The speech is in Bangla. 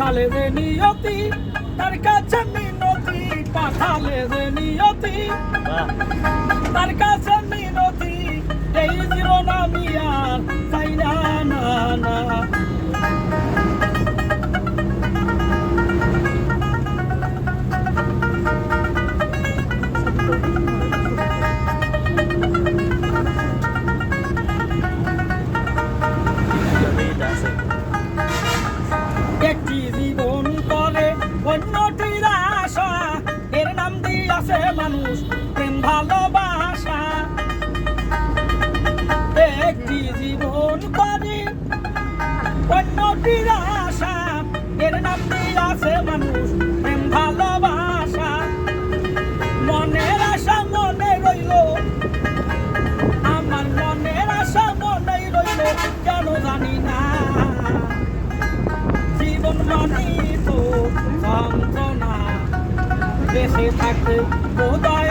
পাঠালে রে নিয়তি তার কাছে মিনতি পাঠালে রে নিয়তি। তার কাছে মিনতি এই জীবন আমি একটি জীবন করে, অন্যটির আশা। এর নাম দিয়াছে মানুষ প্রেম, ভালোবাসা। একটি জীবন করে, অন্যটির আশা। এর নাম দিয়াছে মানুষ প্রেম, ভালোবাসা। মনের আশা মনে রইল। আমার মনের আশা মনে রইল, কেন জানি না। দেশে থাকতে বোধয়